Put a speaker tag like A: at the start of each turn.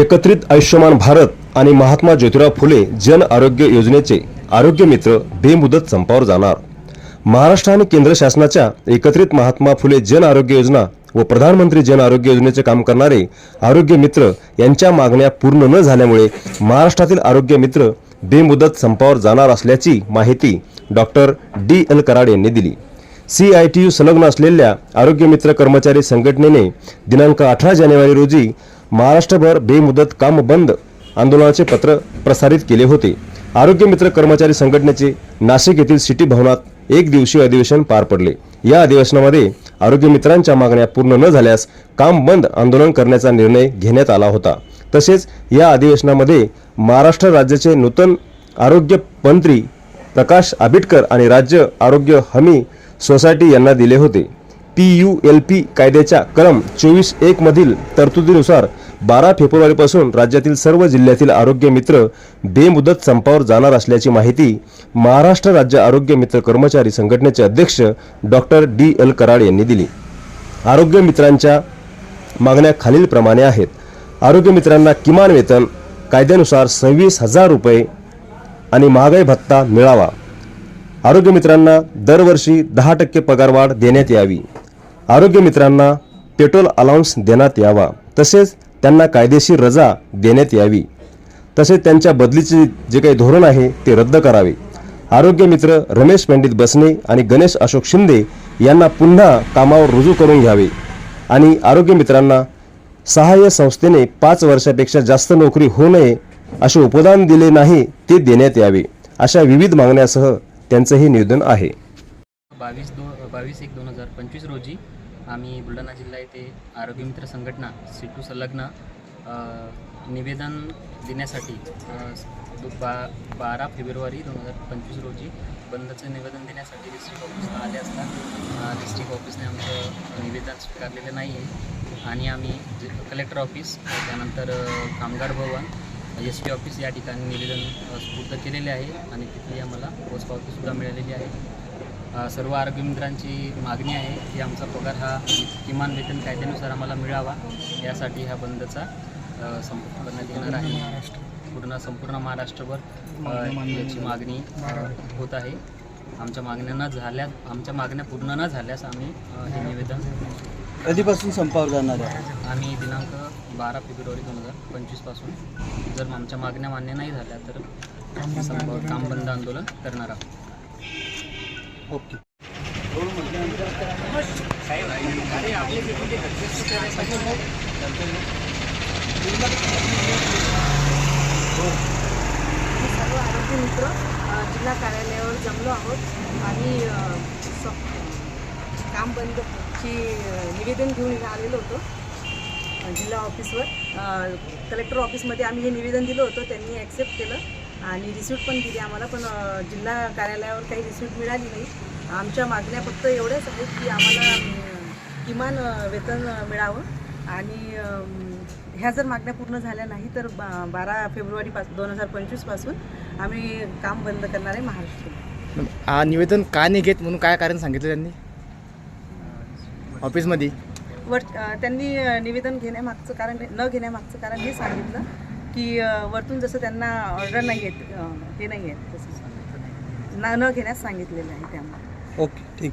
A: एकत्रित आयुष्यमान भारत आणि महात्मा ज्योतिराव फुले जन आरोग्य योजनेचे आरोग्य मित्र बेमुदत संपावर जाणार. महाराष्ट्र आणि केंद्र शासनाच्या एकत्रित महात्मा फुले जन आरोग्य योजना व प्रधानमंत्री जन आरोग्य योजनेचे काम करणारे आरोग्य मित्र यांच्या मागण्या पूर्ण न झाल्यामुळे महाराष्ट्रातील आरोग्य मित्र बेमुदत संपावर जाणार असल्याची माहिती डॉक्टर डी. एल. कराड यांनी दिली. सी आय टी यू संलग्न असलेल्या आरोग्य मित्र कर्मचारी संघटनेने दिनांक अठरा जानेवारी रोजी महाराष्ट्रभर बेमुदत काम बंद आंदोलनाचे पत्र प्रसारित केले होते. आरोग्य मित्र कर्मचारी संघटनेचे नाशिक येथील सिटी भवनात एक दिवसीय अधिवेशन पार पडले. या अधिवेशनामध्ये आरोग्य मित्रांच्या मागण्या पूर्ण न झाल्यास काम बंद आंदोलन करण्याचा निर्णय घेण्यात आला होता. तसेच या अधिवेशनामध्ये महाराष्ट्र राज्याचे नूतन आरोग्य मंत्री प्रकाश आबिटकर आणि राज्य आरोग्य हमी सोसायटी यांना दिले होते. पी यू एल पी कायद्याच्या कलम चोवीस एक मधील तरतुदीनुसार बारा फेब्रुवारीपासून राज्यातील सर्व जिल्ह्यातील आरोग्य मित्र बेमुदत संपावर जाणार असल्याची माहिती महाराष्ट्र राज्य आरोग्य मित्र कर्मचारी संघटनेचे अध्यक्ष डॉक्टर डी एल कराड यांनी दिली. आरोग्य मित्रांच्या मागण्या खालीलप्रमाणे आहेत. आरोग्य मित्रांना किमान वेतन कायद्यानुसार सव्वीस हजार रुपये आणि महागाई भत्ता मिळावा. आरोग्य मित्रांना दरवर्षी दहा टक्के पगारवाढ देण्यात यावी. आरोग्य मित्रांना पेट्रोल अलाउन्स देण्यात यावा. तसेच त्यांना कायदेशीर रजा देण्यात यावी. तसेच त्यांच्या बदलीचे जे काही धोरण आहे ते रद्द करावे. आरोग्य मित्र रमेश पंडित बसने आणि गणेश अशोक शिंदे यांना पुन्हा कामावर रुजू करून घ्यावे. आणि आरोग्य मित्रांना सहाय्य संस्थेने पाच वर्षापेक्षा जास्त नोकरी होऊ नये असे उपदान दिले नाही ते देण्यात यावे अशा विविध मागण्यासह त्यांचं हे निवेदन आहे.
B: बावीस दो बावीस एक दोन हजार पंचवीस रोजी आम्ही बुलढाणा जिल्हा येथे आरोग्य मित्र संघटना सिटू संलग्न निवेदन देण्यासाठी बा बारा फेब्रुवारी दोन हजार पंचवीस रोजी बंदचं निवेदन देण्यासाठी डिस्ट्रिक्ट ऑफिसला आले असता. डिस्ट्रिक्ट ऑफिसने आमचं निवेदन स्वीकारलेलं नाही आहे आणि आम्ही कलेक्टर ऑफिस त्यानंतर कामगार भवन एस टी ऑफिस या ठिकाणी निवेदन स्फूर्त केलेले आहे. आणि तिथली आम्हाला पोस्ट ऑफिससुद्धा मिळालेली आहे. सर्व आरोग्य मित्रांची मागणी आहे की आमचा पगार हा किमान वेतन कायद्यानुसार आम्हाला मिळावा यासाठी ह्या बंदचा अ, संप करण्यात येणार आहे. पूर्ण संपूर्ण महाराष्ट्रभर याची मागणी होत आहे. आमच्या मागण्या न झाल्या आमच्या मागण्या पूर्ण न झाल्यास आम्ही हे निवेदन
C: कधीपासून संपावर जाणार आहे?
B: आम्ही दिनांक बारा फेब्रुवारी दोन हजार पंचवीसपासून जर आमच्या मागण्या मान्य नाही झाल्या तर संप- काम बंद आंदोलन करणार आहोत.
C: ओके.
D: आम्ही सर्व आरोग्य मित्र जिल्हा कार्यालयावर जमलो आहोत आणि स- काम बंद ची निवेदन घेऊन इथे आलेलो होतो अ, जिल्हा ऑफिसवर. अ, कलेक्टर ऑफिसमध्ये आम्ही हे निवेदन दिलं होतं त्यांनी ॲक्सेप्ट केलं. आणि रिसिप्ट पण दिली आम्हाला पण जिल्हा कार्यालयावर काही रिसिप्ट मिळाली नाही. आमच्या मागण्या फक्त एवढ्याच आहेत की आम्हाला किमान वेतन मिळावं. आणि ह्या जर मागण्या पूर्ण झाल्या नाही तर बा बारा फेब्रुवारीपासून दोन हजार पंचवीसपासून आम्ही काम बंद करणार आहे महाराष्ट्र
E: निवेदन का नाही घेत म्हणून काय कारण सांगितलं त्यांनी? ऑफिसमध्ये?
D: वर त्यांनी निवेदन घेण्यामागचं कारण न घेण्यामागचं कारण हे सांगितलं. की वरतून जसं त्यांना ऑर्डर नाही आहेत हे नाही आहेत तसं. न न घेण्यास सांगितलेलं आहे त्यामुळे
C: ओके ठीक